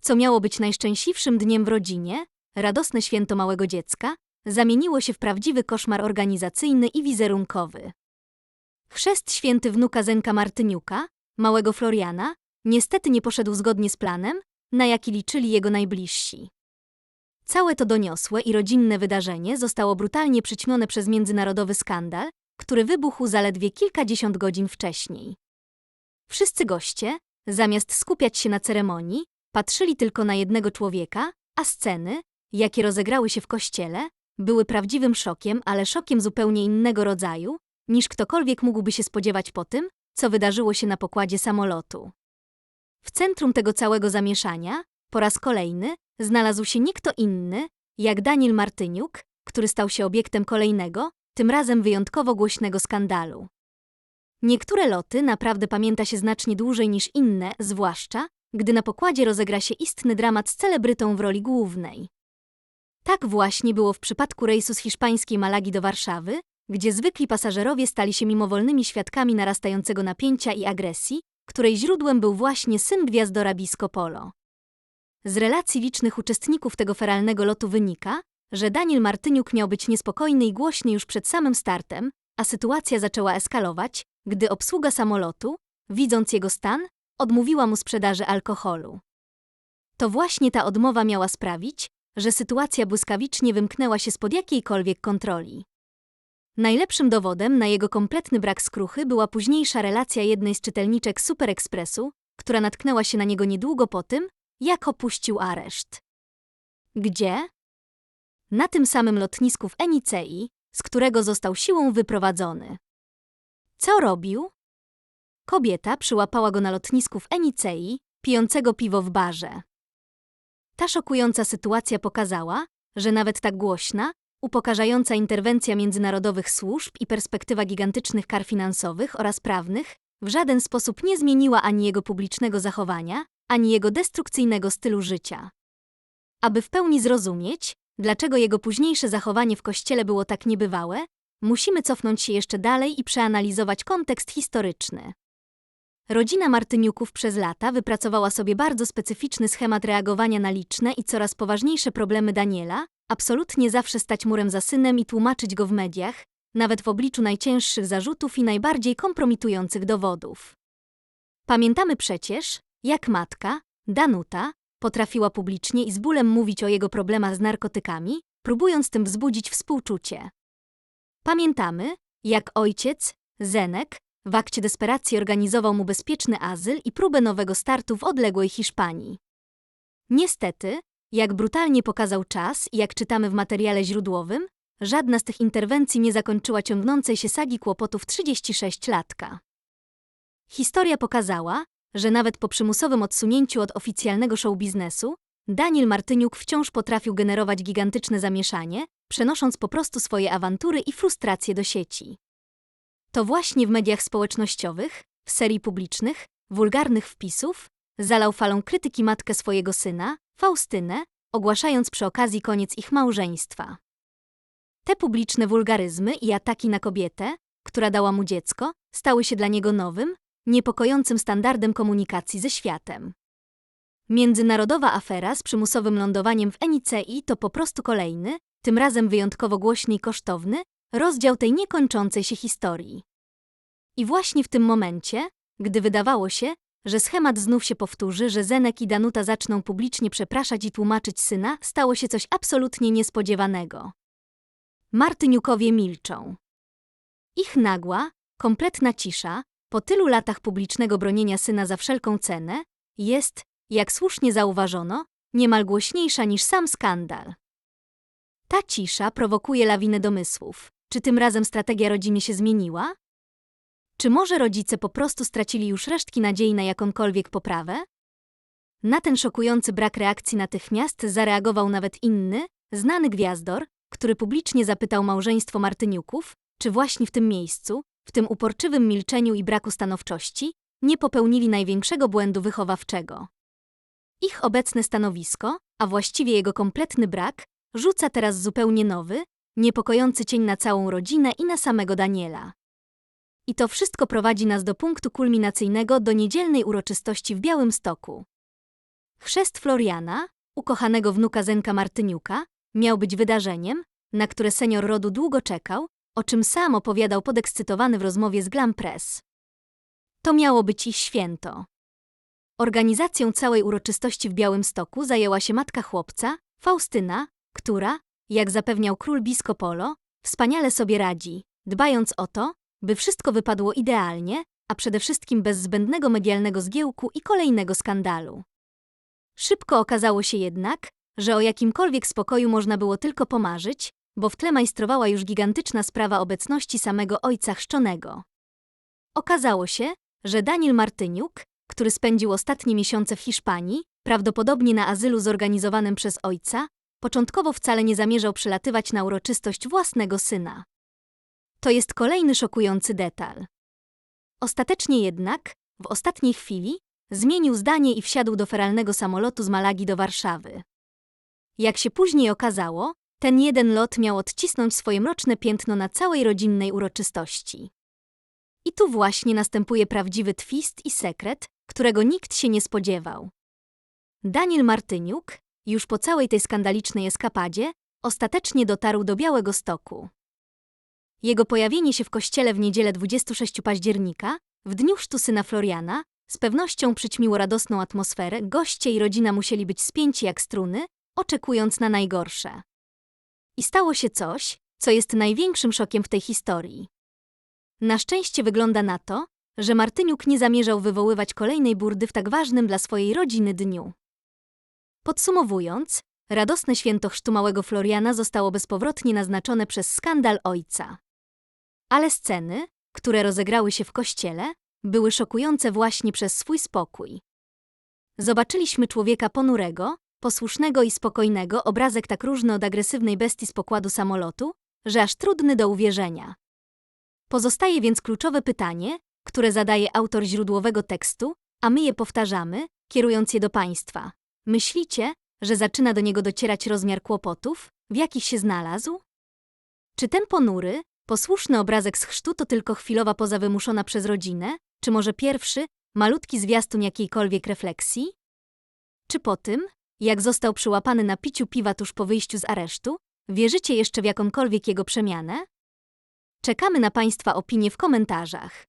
co miało być najszczęśliwszym dniem w rodzinie, radosne święto małego dziecka, zamieniło się w prawdziwy koszmar organizacyjny i wizerunkowy. Chrzest święty wnuka Zenka Martyniuka, małego Floriana, niestety nie poszedł zgodnie z planem, na jaki liczyli jego najbliżsi. Całe to doniosłe i rodzinne wydarzenie zostało brutalnie przyćmione przez międzynarodowy skandal, który wybuchł zaledwie kilkadziesiąt godzin wcześniej. Wszyscy goście, zamiast skupiać się na ceremonii, patrzyli tylko na jednego człowieka, a sceny, jakie rozegrały się w kościele, były prawdziwym szokiem, ale szokiem zupełnie innego rodzaju, niż ktokolwiek mógłby się spodziewać po tym, co wydarzyło się na pokładzie samolotu. W centrum tego całego zamieszania, po raz kolejny, znalazł się nie kto inny, jak Daniel Martyniuk, który stał się obiektem kolejnego, tym razem wyjątkowo głośnego skandalu. Niektóre loty naprawdę pamięta się znacznie dłużej niż inne, zwłaszcza, gdy na pokładzie rozegra się istny dramat z celebrytą w roli głównej. Tak właśnie było w przypadku rejsu z hiszpańskiej Malagi do Warszawy, gdzie zwykli pasażerowie stali się mimowolnymi świadkami narastającego napięcia i agresji, której źródłem był właśnie syn gwiazdora Bisco Polo. Z relacji licznych uczestników tego feralnego lotu wynika, że Daniel Martyniuk miał być niespokojny i głośny już przed samym startem, a sytuacja zaczęła eskalować, gdy obsługa samolotu, widząc jego stan, odmówiła mu sprzedaży alkoholu. To właśnie ta odmowa miała sprawić, że sytuacja błyskawicznie wymknęła się spod jakiejkolwiek kontroli. Najlepszym dowodem na jego kompletny brak skruchy była późniejsza relacja jednej z czytelniczek Super Expressu, która natknęła się na niego niedługo po tym, jak opuścił areszt. Gdzie? Na tym samym lotnisku w Enicei, z którego został siłą wyprowadzony. Co robił? Kobieta przyłapała go na lotnisku w Enicei, pijącego piwo w barze. Ta szokująca sytuacja pokazała, że nawet tak głośna, upokarzająca interwencja międzynarodowych służb i perspektywa gigantycznych kar finansowych oraz prawnych w żaden sposób nie zmieniła ani jego publicznego zachowania, ani jego destrukcyjnego stylu życia. Aby w pełni zrozumieć, dlaczego jego późniejsze zachowanie w kościele było tak niebywałe, musimy cofnąć się jeszcze dalej i przeanalizować kontekst historyczny. Rodzina Martyniuków przez lata wypracowała sobie bardzo specyficzny schemat reagowania na liczne i coraz poważniejsze problemy Daniela, absolutnie zawsze stać murem za synem i tłumaczyć go w mediach, nawet w obliczu najcięższych zarzutów i najbardziej kompromitujących dowodów. Pamiętamy przecież, jak matka, Danuta, potrafiła publicznie i z bólem mówić o jego problemach z narkotykami, próbując tym wzbudzić współczucie. Pamiętamy, jak ojciec, Zenek, w akcie desperacji organizował mu bezpieczny azyl i próbę nowego startu w odległej Hiszpanii. Niestety, jak brutalnie pokazał czas i jak czytamy w materiale źródłowym, żadna z tych interwencji nie zakończyła ciągnącej się sagi kłopotów 36-latka. Historia pokazała, że nawet po przymusowym odsunięciu od oficjalnego show biznesu, Daniel Martyniuk wciąż potrafił generować gigantyczne zamieszanie, przenosząc po prostu swoje awantury i frustracje do sieci. To właśnie w mediach społecznościowych, w serii publicznych, wulgarnych wpisów, zalał falą krytyki matkę swojego syna, Faustynę, ogłaszając przy okazji koniec ich małżeństwa. Te publiczne wulgaryzmy i ataki na kobietę, która dała mu dziecko, stały się dla niego nowym, niepokojącym standardem komunikacji ze światem. Międzynarodowa afera z przymusowym lądowaniem w Enicei to po prostu kolejny, tym razem wyjątkowo głośny i kosztowny, rozdział tej niekończącej się historii. I właśnie w tym momencie, gdy wydawało się, że schemat znów się powtórzy, że Zenek i Danuta zaczną publicznie przepraszać i tłumaczyć syna, stało się coś absolutnie niespodziewanego. Martyniukowie milczą. Ich nagła, kompletna cisza, po tylu latach publicznego bronienia syna za wszelką cenę, jest, jak słusznie zauważono, niemal głośniejsza niż sam skandal. Ta cisza prowokuje lawinę domysłów. Czy tym razem strategia rodziny się zmieniła? Czy może rodzice po prostu stracili już resztki nadziei na jakąkolwiek poprawę? Na ten szokujący brak reakcji natychmiast zareagował nawet inny, znany gwiazdor, który publicznie zapytał małżeństwo Martyniuków, czy właśnie w tym miejscu, w tym uporczywym milczeniu i braku stanowczości, nie popełnili największego błędu wychowawczego. Ich obecne stanowisko, a właściwie jego kompletny brak, rzuca teraz zupełnie nowy, niepokojący cień na całą rodzinę i na samego Daniela. I to wszystko prowadzi nas do punktu kulminacyjnego do niedzielnej uroczystości w Białym Stoku. Chrzest Floriana, ukochanego wnuka Zenka Martyniuka, miał być wydarzeniem, na które senior rodu długo czekał, o czym sam opowiadał podekscytowany w rozmowie z Glam Press. To miało być ich święto. Organizacją całej uroczystości w Białymstoku zajęła się matka chłopca, Faustyna, która, jak zapewniał król Biskopolo, wspaniale sobie radzi, dbając o to, by wszystko wypadło idealnie, a przede wszystkim bez zbędnego medialnego zgiełku i kolejnego skandalu. Szybko okazało się jednak, że o jakimkolwiek spokoju można było tylko pomarzyć, bo w tle majstrowała już gigantyczna sprawa obecności samego ojca chrzczonego. Okazało się, że Daniel Martyniuk, który spędził ostatnie miesiące w Hiszpanii, prawdopodobnie na azylu zorganizowanym przez ojca, początkowo wcale nie zamierzał przylatywać na uroczystość własnego syna. To jest kolejny szokujący detal. Ostatecznie jednak, w ostatniej chwili, zmienił zdanie i wsiadł do feralnego samolotu z Malagi do Warszawy. Jak się później okazało, ten jeden lot miał odcisnąć swoje mroczne piętno na całej rodzinnej uroczystości. I tu właśnie następuje prawdziwy twist i sekret, którego nikt się nie spodziewał. Daniel Martyniuk, już po całej tej skandalicznej eskapadzie, ostatecznie dotarł do Białego Stoku. Jego pojawienie się w kościele w niedzielę 26 października, w dniu chrztu Floriana, z pewnością przyćmiło radosną atmosferę, goście i rodzina musieli być spięci jak struny, oczekując na najgorsze. I stało się coś, co jest największym szokiem w tej historii. Na szczęście wygląda na to, że Martyniuk nie zamierzał wywoływać kolejnej burdy w tak ważnym dla swojej rodziny dniu. Podsumowując, radosne święto chrztu małego Floriana zostało bezpowrotnie naznaczone przez skandal ojca. Ale sceny, które rozegrały się w kościele, były szokujące właśnie przez swój spokój. Zobaczyliśmy człowieka ponurego, posłusznego i spokojnego, obrazek tak różny od agresywnej bestii z pokładu samolotu, że aż trudny do uwierzenia. Pozostaje więc kluczowe pytanie, które zadaje autor źródłowego tekstu, a my je powtarzamy, kierując je do Państwa. Myślicie, że zaczyna do niego docierać rozmiar kłopotów, w jakich się znalazł? Czy ten ponury, posłuszny obrazek z chrztu to tylko chwilowa poza wymuszona przez rodzinę, czy może pierwszy, malutki zwiastun jakiejkolwiek refleksji? Czy po tym, jak został przyłapany na piciu piwa tuż po wyjściu z aresztu, wierzycie jeszcze w jakąkolwiek jego przemianę? Czekamy na Państwa opinie w komentarzach.